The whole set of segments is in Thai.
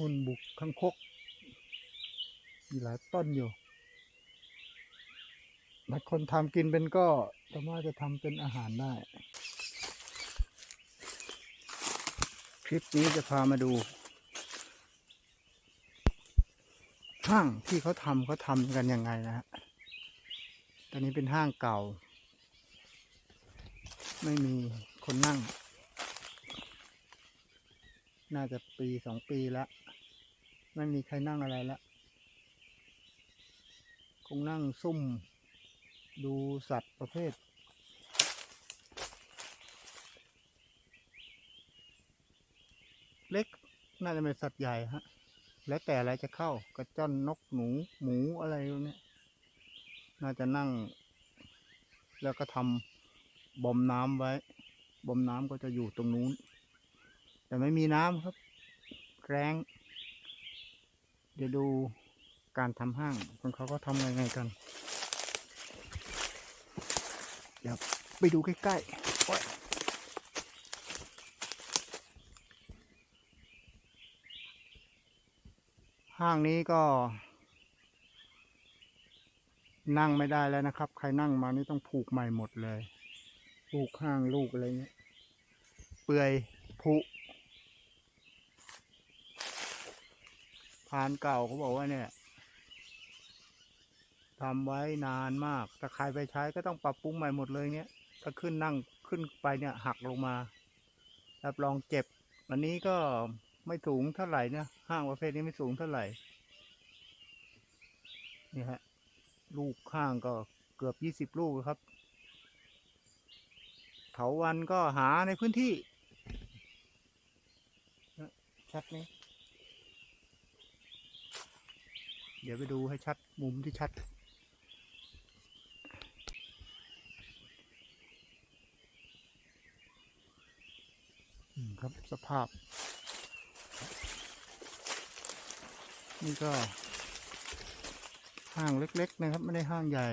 นู่นบุกข้างคก มีหลายต้นอยู่บางคนทำกินเป็นก็สามารถจะทำเป็นอาหารได้ คลิปนี้จะพามาดู ห้างที่เขาทำเขาทำกันยังไงนะฮะตอนนี้เป็นห้างเก่า ไม่มีคนนั่ง น่าจะปีสองปีแล้ว ไม่มีใครนั่งอะไรแล้วคงนั่งซุ่ม ดูสัตว์ประเภท เล็กน่าจะเป็นสัตว์ใหญ่ฮะ แล้วแต่อะไรจะเข้ากระจ้อนนกหนูหมูอะไรเนี้ยน่าจะนั่ง แล้วก็ทำบ่มน้ำไว้บ่มน้ำก็จะอยู่ตรงนู้น แต่ไม่มีน้ำครับแกรง ดี๋ยวดูการทำห้างคนเขาก็ทำยังไงกัน เดี๋ยวไปดูใกล้ๆโอ๊ยห้างนี้ก็ นั่งไม่ได้แล้วนะครับ ใครนั่งมานี่ต้องผูกใหม่หมดเลย ลูกห้างลูกอะไรเงี้ยเปื่อยผุ พานเก่าเขาบอกว่าเนี่ยทำไว้นานมากถ้าใครไปใช้ก็ต้องปรับปรุงใหม่หมดเลยเนี่ย ถ้าขึ้นนั่งขึ้นไปเนี่ยหักลงมา รับรองเจ็บ วันนี้ก็ไม่สูงเท่าไหร่นะห้างประเภทนี้ไม่สูงเท่าไหร่ นี่ฮะ ลูกข้างก็เกือบยี่สิบลูกครับ เถาวันก็หาในพื้นที่ ชัดไหม เดี๋ยวไปดูให้ชัดมุมที่ชัด ครับสภาพ นี่ก็ ห้างเล็ก ๆ นะครับ ไม่ได้ห้างใหญ่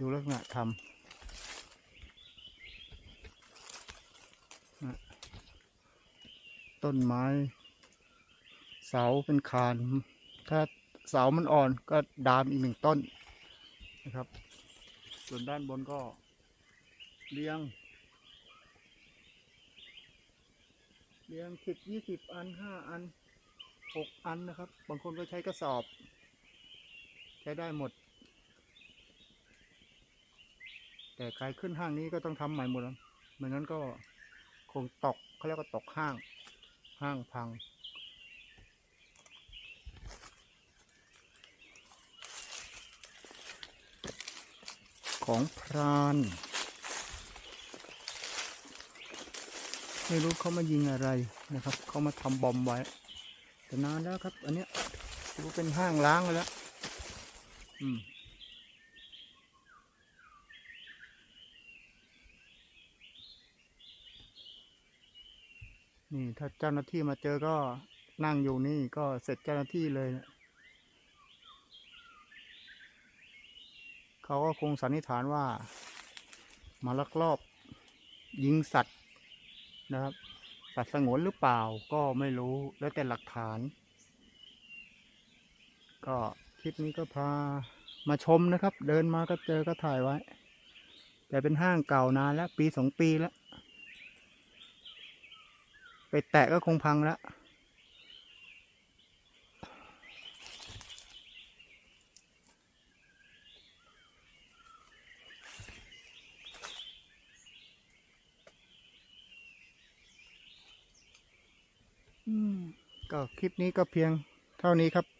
ดูลักษณะทำต้นไม้ เสาเป็นคาน ถ้าเสามันอ่อนก็ดามอีกหนึ่งต้นนะครับ ส่วนด้านบนก็เรียงเรียงสิบยี่สิบอันห้าอันหกอันนะครับ บางคนก็ใช้กระสอบ ใช้ได้หมด แต่ใครขึ้นห้างนี้ก็ต้องทำใหม่หมดแล้วไม่งั้นก็คงตกเขาเรียกว่าตกห้าง ห้างพัง ของพรานไม่รู้เขามายิงอะไรนะครับเขามาทำบอมไว้แต่นานแล้วครับ อันเนี้ยถือว่าเป็นห้างล้างแล้วอืมนี่ถ้าเจ้าหน้าที่มาเจอก็นั่งอยู่นี่ก็เสร็จเจ้าหน้าที่เลยนะ เขาก็คงสันนิษฐานว่า มาลักลอบยิงสัตว์นะครับ สัตว์สงวนหรือเปล่าก็ไม่รู้แล้วแต่หลักฐาน ก็คลิปนี้ก็พามาชมนะครับ เดินมาก็เจอก็ถ่ายไว้ แต่เป็นห้างเก่านานแล้ว ปีสองปีแล้ว ไปแตะก็คงพังแล้ว ก็คลิปนี้ก็เพียงเท่านี้ครับ